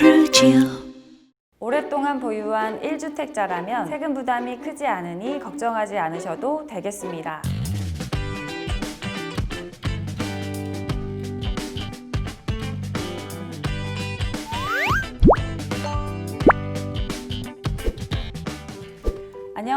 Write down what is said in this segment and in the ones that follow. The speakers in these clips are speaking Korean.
프루지오 오랫동안 보유한 1주택자라면 세금 부담이 크지 않으니 걱정하지 않으셔도 되겠습니다.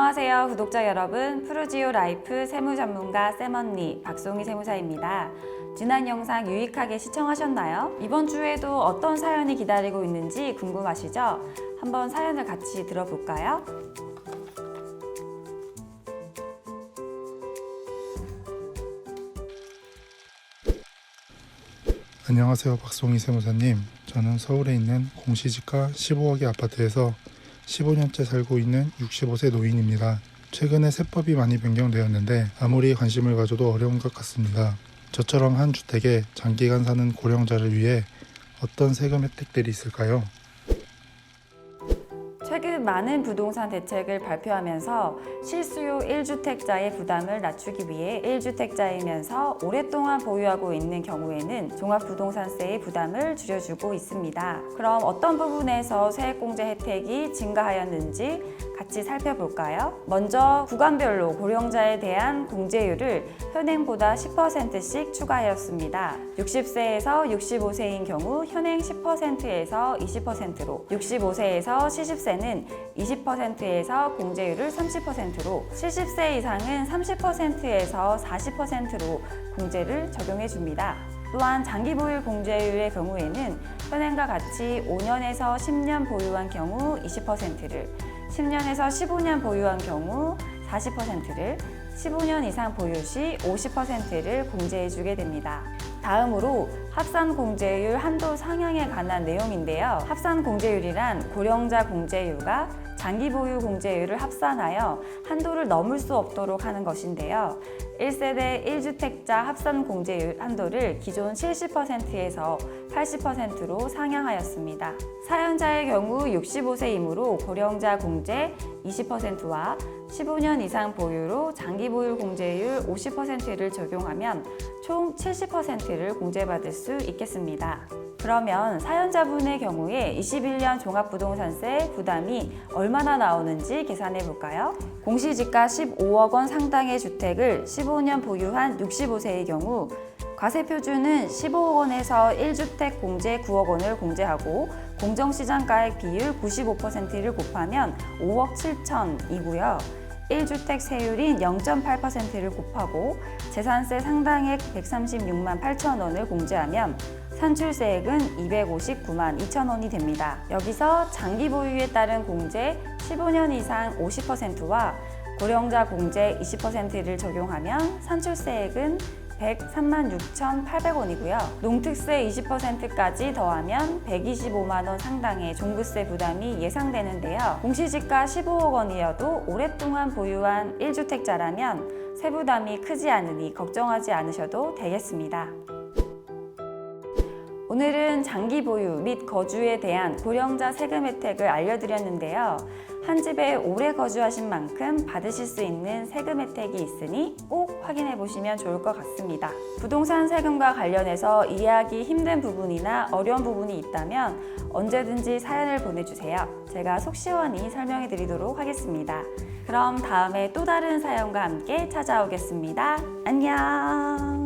안녕하세요 구독자 여러분 프루지오 라이프 세무 전문가 쌤언니 박송희 세무사입니다 지난 영상 유익하게 시청하셨나요? 이번 주에도 어떤 사연이 기다리고 있는지 궁금하시죠? 한번 사연을 같이 들어볼까요? 안녕하세요. 박송희 세무사님. 저는 서울에 있는 공시지가 15억의 아파트에서 15년째 살고 있는 65세 노인입니다. 최근에 세법이 많이 변경되었는데 아무리 관심을 가져도 어려운 것 같습니다. 저처럼 한 주택에 장기간 사는 고령자를 위해 어떤 세금 혜택들이 있을까요? 최근 많은 부동산 대책을 발표하면서 실수요 1주택자의 부담을 낮추기 위해 1주택자이면서 오랫동안 보유하고 있는 경우에는 종합부동산세의 부담을 줄여주고 있습니다. 그럼 어떤 부분에서 세액공제 혜택이 증가하였는지 같이 살펴볼까요? 먼저 구간별로 고령자에 대한 공제율을 현행보다 10%씩 추가하였습니다. 60세에서 65세인 경우 현행 10%에서 20%로, 65세에서 70세는 20%에서 공제율을 30%로, 70세 이상은 30%에서 40%로 공제를 적용해 줍니다. 또한 장기 보유 공제율의 경우에는 현행과 같이 5년에서 10년 보유한 경우 20%를, 10년에서 15년 보유한 경우 40%를, 15년 이상 보유 시 50%를 공제해 주게 됩니다. 다음으로 합산 공제율 한도 상향에 관한 내용인데요. 합산 공제율이란 고령자 공제율과 장기 보유 공제율을 합산하여 한도를 넘을 수 없도록 하는 것인데요. 1세대 1주택자 합산 공제율 한도를 기존 70%에서 80%로 상향하였습니다. 사연자의 경우 65세이므로 고령자 공제 20%와 15년 이상 보유로 장기 보유 공제율 50%를 적용하면 총 70%를 공제받을 수 있겠습니다. 그러면 사연자분의 경우에 21년 종합부동산세 부담이 얼마나 나오는지 계산해 볼까요? 공시지가 15억 원 상당의 주택을 15년 보유한 65세의 경우 과세표준은 15억 원에서 1주택 공제 9억 원을 공제하고 공정시장가액 비율 95%를 곱하면 5억 7천이고요. 1주택 세율인 0.8%를 곱하고 재산세 상당액 136만 8천 원을 공제하면 산출세액은 259만 2천 원이 됩니다. 여기서 장기 보유에 따른 공제 15년 이상 50%와 고령자 공제 20%를 적용하면 산출세액은 103만 6,800원이고요. 농특세 20%까지 더하면 125만 원 상당의 종부세 부담이 예상되는데요. 공시지가 15억 원이어도 오랫동안 보유한 1주택자라면 세부담이 크지 않으니 걱정하지 않으셔도 되겠습니다. 오늘은 장기 보유 및 거주에 대한 고령자 세금 혜택을 알려드렸는데요. 한 집에 오래 거주하신 만큼 받으실 수 있는 세금 혜택이 있으니 꼭 확인해 보시면 좋을 것 같습니다. 부동산 세금과 관련해서 이해하기 힘든 부분이나 어려운 부분이 있다면 언제든지 사연을 보내주세요. 제가 속 시원히 설명해 드리도록 하겠습니다. 그럼 다음에 또 다른 사연과 함께 찾아오겠습니다. 안녕!